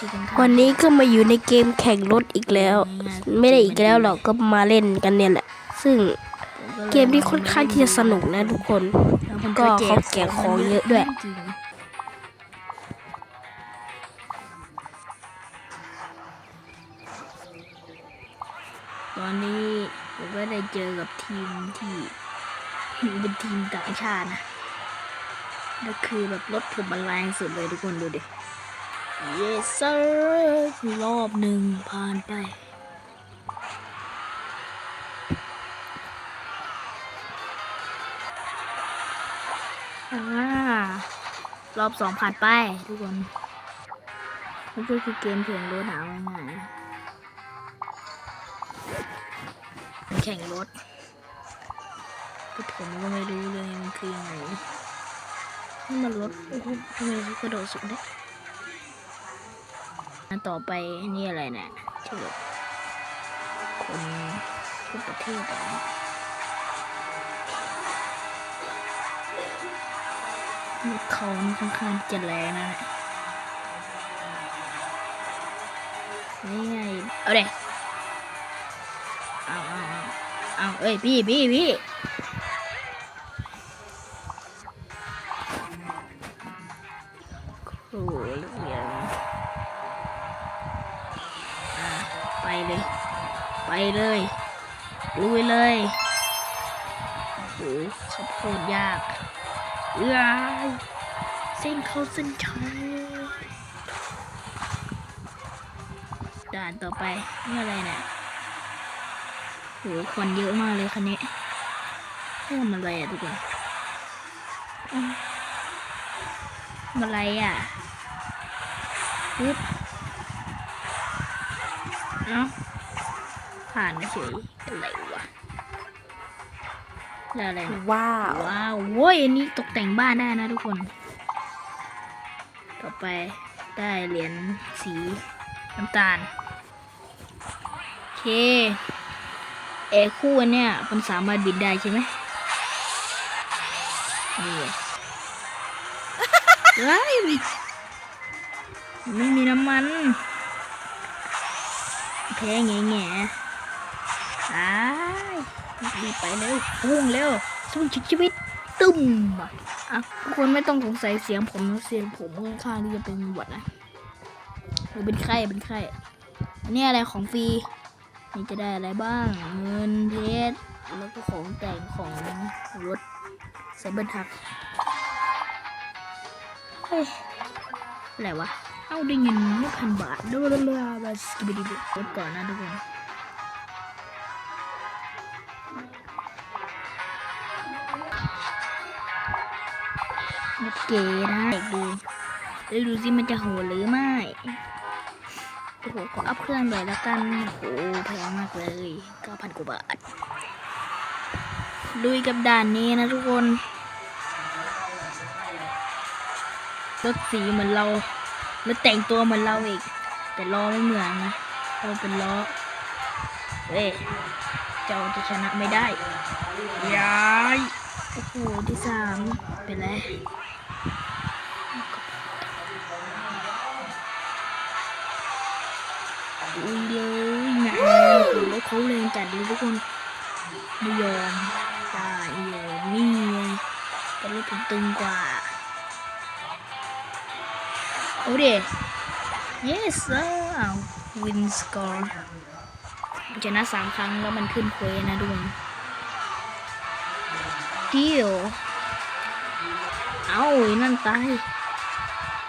ที่ค่อนข้างวันนี้ก็มาอยู่ในเกมแข่งรถอีกแล้ว ไม่ได้อีกแล้วหรอกก็มาเล่นกันเนี่ยแหละ ซึ่งเกมที่ค่อนข้างที่จะสนุกนะทุกคนก็เขาแจกของเยอะด้วยจริงตอนนี้ผมก็ได้เจอกับทีมที่เป็นทีมต่างชาตินะแล้วคือแบบรถผมมันแรงสุดเลยทุกคนดูดิ yes sir รอบหนึ่งผ่านไปอรอบสองผ่านไป ทุกคนมันก็คือเกมแข่งรถหนาวง่ายแข่งรถแต่ผมก็ไม่รู้เลยมันคือยังไงนี่มันรถโอ้โหทำไมเขากระโดดสูงได้ ต่อไปนี่อะไรเนี่ยที่แบบคนทุกประเทศอะไรเนี่ยเขาค่อนข้างจะแรงนะนี่ไงเอาเด็เอาเอาเอาเอาเอ้ยพี่พี่พี่ เลย ไปเลยลุยเลยโอ้โหขับโคตรยากเอ้ยเส้นเข้าเส้นชัยด่านต่อไปนี่อะไรเนี่ยโหคนเยอะมากเลยคันนี้เรื่องอะไรอะทุกคนอะไรอะปึ๊บ เอ้าผ่านเฉยอะไรวะแล้วอะไรเนี่ยว้าว ว้าวโว้ยอันนี้ตกแต่งบ้านได้นะทุกคน ต่อไปได้เหรียญสีน้ำตาล โอเคเอร์คู่อันเนี่ยมันสามารถบินได้ใช่ไหมนี่เฮ้ยไม่มีน้ำมัน แพ้แง่แง่อ้ยรีบไปเร็วพุ่งเร็วสู้ชีวิตตึมอะทุกคนไม่ต้องสงสัยเสียงผมเสียงผมค่อนข้างที่จะเป็นหวัดนะหรือเป็นไข้เป็นไข้อันนี้อะไรของฟรีนี่จะได้อะไรบ้างเงินเพชรแล้วก็ของแต่งของรถไซเบอร์ทักเฮ้ยอะไรวะ เอ้าได้เงินไม่พันบาทดูดูดูบาสกิบดิบรถก่อนนะทุกคนโอเคได้ดูแล้วดูสิมันจะโหดหรือไม่โอ้โหขออัพเครื่องหน่อยแล้วกันโอ้โหแพงมากเลย9,000กว่าบาทลุยกับด่านนี้นะทุกคนรถสีเหมือนเรา แล้วแต่งตัวเหมือนเราอีก แต่ล้อไม่เหมือนนะเราเป็นล้อเอ้ยเจ้าจะชนะไม่ได้ยายโอ้โหที่สามเป็นไรอุ้ยเลยไงโอ้โหแล้วเขาแรงจัดเลยทุกคนไม่ยอมได้เลยนี่ไงแต่รถผมตึงกว่า เอาเด yes อ้าววินสกอร์ชนะสามครั้งแล้วมันขึ้นเควนะทุกคนเดียวเอาไอ้นั่นตาย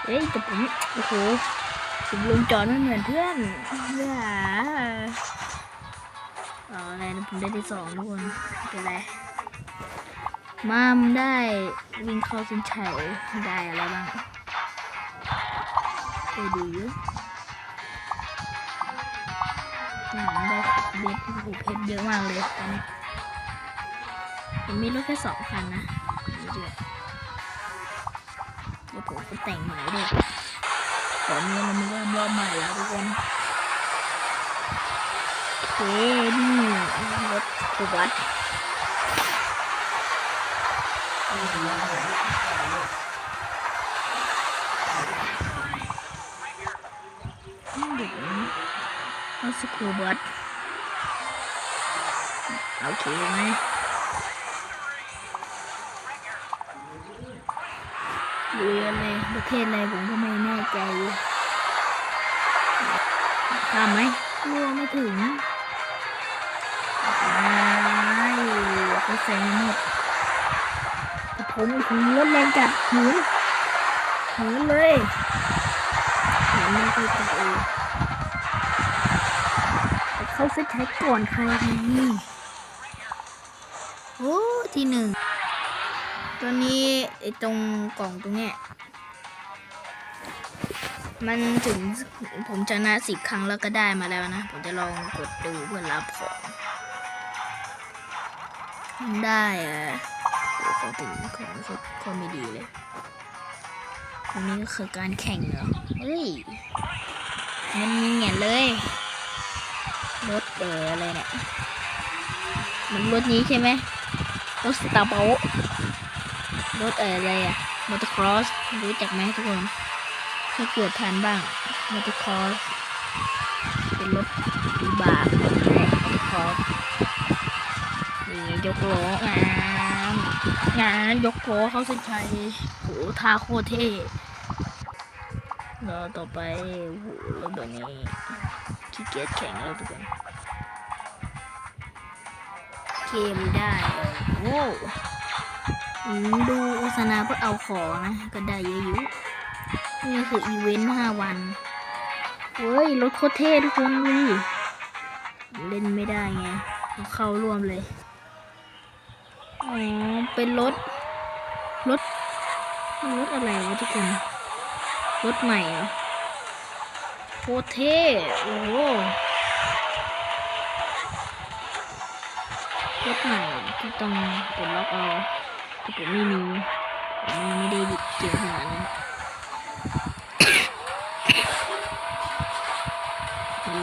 เฮ้ยแต่ผมโอ้โหผมลงจอดไม่เหมือนเพื่อนอย่าเอาอะไรนะผมได้ที่สองทุกคนไม่เป็นไรมามได้วิ่งเข้าเส้นชัยได้อะไรบ้าง ไปดูอยู่อืมได้เบ็ดโอ้โหเพชรเยอะมากเลยตอนนี้ผมมีรถแค่สองคันนะเดี๋ยวเดี๋ยวผมจะแต่งใหม่ด้วยตอนนี้เราไม่เริ่มรอบใหม่แล้วทุกคนโอเคนี่รถถูกวัด อืมเด็กนะเอาสกูบัสโอเคไหมเรืออะไรประเทศอะไรผมก็ไม่แน่ใจทำไหมรัวไม่ถึงอ้ายเขาแซงหมดแต่ผมถึงรถแรงจัดหืนหืนเลย ไม่ค่อยจเขาเซตใช้ก่อนใครนี่โอ้ที่หนึ่งตัวนี้ไอตรงกล่องตรงเนี้ยมันถึงผมชนะสิบครั้งแล้วก็ได้มาแล้วนะ ผมจะลองกดดูเพื่อรับของ ได้อะโอ้เขาถึงของเขาเขาไม่ดีเลยอันนี้ก็คือการแข่งเหรอ เฮ้ยมันมีเงี้ยเลยรถเอออะไรเนี่ยมันรถนี้ใช่ไหมรถสตาร์บัครถเอออะไรอะมอเตอร์ครอสรู้จักไหมทุกคนถ้าเกิดทันบ้างมอเตอร์คร์สเป็นรถวิบากมอเตอร์คอร์สนี่ยกล้องานงานยกล้อเขาเส้นชัยโหท่าโคตรเท่ แล้วต่อไปโหรถแบบนี้ขี้เกียจแข่งแล้วทุกคนเกมได้โอ้ดูโฆษณาเพื่อเอาของนะ ก็ได้เยอะอยู่นี่คืออีเวนต์ห้าวันเฮ้ยรถโคตรเท่ทุกคนดูดิเล่นไม่ได้ไงเข้าร่วมเลย อ๋อ เป็นรถ รถ รถอะไรวะทุกคน รถใหม่เหรอโคตรเท่โอ้โหรถใหม่ที่ต้องกดล็อกเอาแต่ผมไม่มีผมไม่ได้เกี่ยวขนาดนั้น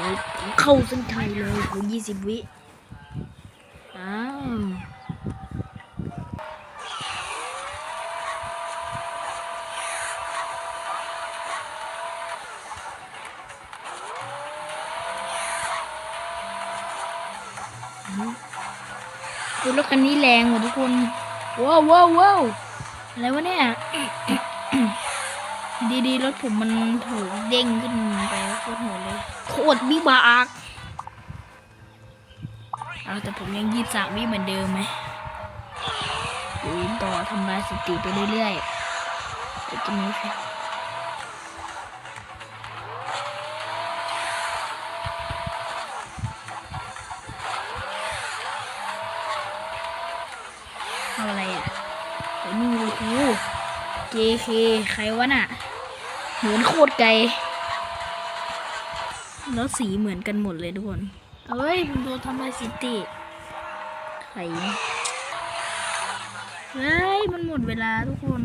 เลยเข้าเส้นชัยเลยโหยี่สิบวิอ้าวูรถคันนี้แรงว่ะทุกคนว้าวว้าวว้าวอะไรวะเนี่ยดีๆรถผมมันถูกเด้งขึ้นไปโคตรโหดเลย โคตรวิบากเอาแต่ผมยังยีบสามวิเหมือนเดิมไหมดูต่อทำลายสติไปเรื่อยๆจะมีแค่เ JK ใครวะน่ะเหมือนโคตรไกล แล้วสีเหมือนกันหมดเลยทุกคน เอ้ยผมโดนทำลายสถิติใครเฮ้ย มันหมดเวลาทุกคน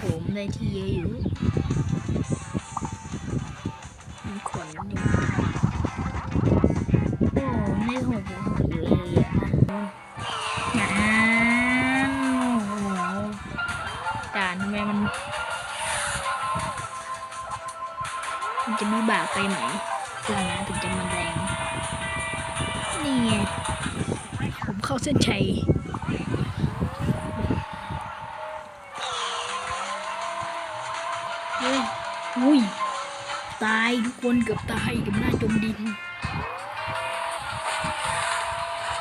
ผมได้ที่เยอะอยู่มีขนอยู่โอ้ไม่หกหัวเยอะเลยอะ มัน มันจะมีบากไปไหนเพื่อนะถึงจะมันแรง นี่ไง ผมเข้าเส้นชัยเฮ้ยอุ้ย ตายทุกคนเกือบตายกับหน้าจมดิน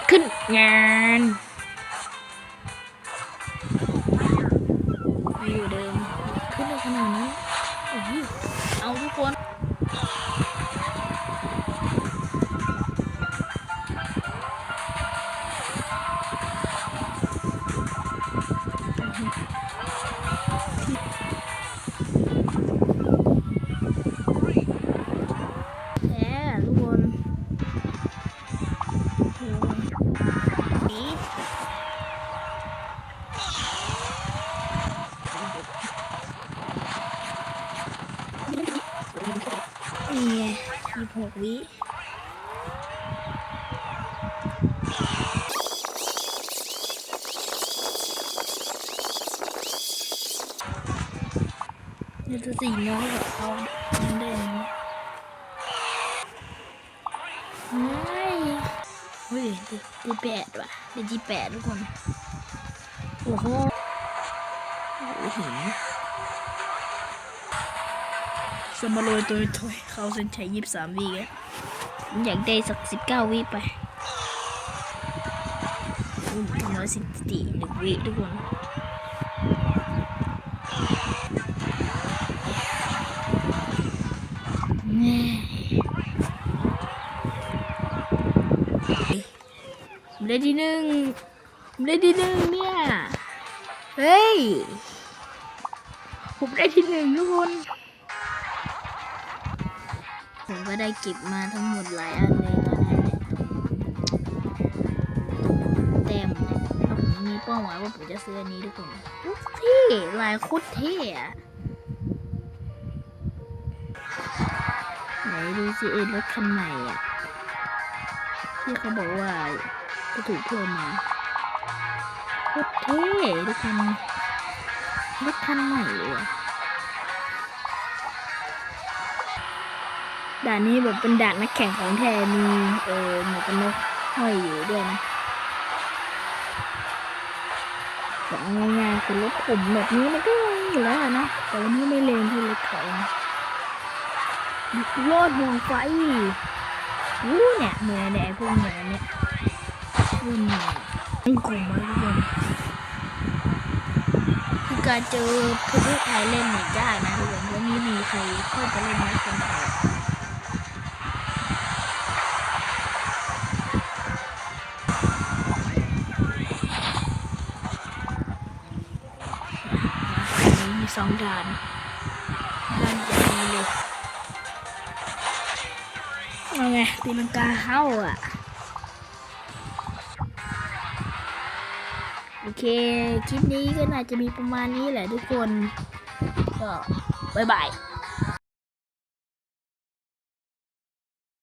ขึ้นงาน เอาทุกคน หกวินี่ตัวสีน้อยกว่าเขาเด่นไม่เฮ้ยดีแปดว่ะดีจีแปดทุกคน โอ้โหหิน นสมาโรยตัวถอยเขาเส้นชัยยี่สิบสามวิแกผมอยากได้สักสิบเก้าวิไปอืมทำแล้วสิบสี่หนึ่งวิทุกคนแน่ได้ที่หนึ่งได้ที่หนึ่งเนี่ย เฮ้ย ผมได้ที่หนึ่งทุกคน ผมก็ได้เก็บมาทั้งหมดหลายอันเลยตอนนี้เนี่ยแต้มเนี่ยผมมีเป้าหมายว่าผมจะซื้ออันนี้ทุกคนโอ้เท่ลายโคตรเท่อะไหนดูสิเอ็นรถคันใหม่อะ ที่เขาบอกว่าจะถูกเพิ่มมาโคตรเท่ทุกคนรถคันใหม่เลยอะ ด่านนี้แบบเป็นด่านนักแข่งของแท้มีเออหมวกกันน็อกห้อยอยู่ด้วยนะบอกง่ายๆคือรถผมแบบนี้มันก็มีอยู่แล้วนะแต่วันนี้ไม่เลนที่รถเขานะโลดดวงไฟวู้เนี่ยเหมือนเนี่ยพวกเหมือนเนี่ยวุ่นเนี่ยมันกลุ่มมากทุกคนคือการเจอประเทศไทยเล่นเนี่ยยากนะทุกคนเพราะไม่มีใครเข้าไปเล่นนะคนไทย มีสองด่านด่านใหญ่เลยเอาไงตีลังกาเข้าอะ โอเค คลิปนี้ก็น่าจะมีประมาณนี้แหละทุกคน ก็บ๊ายบาย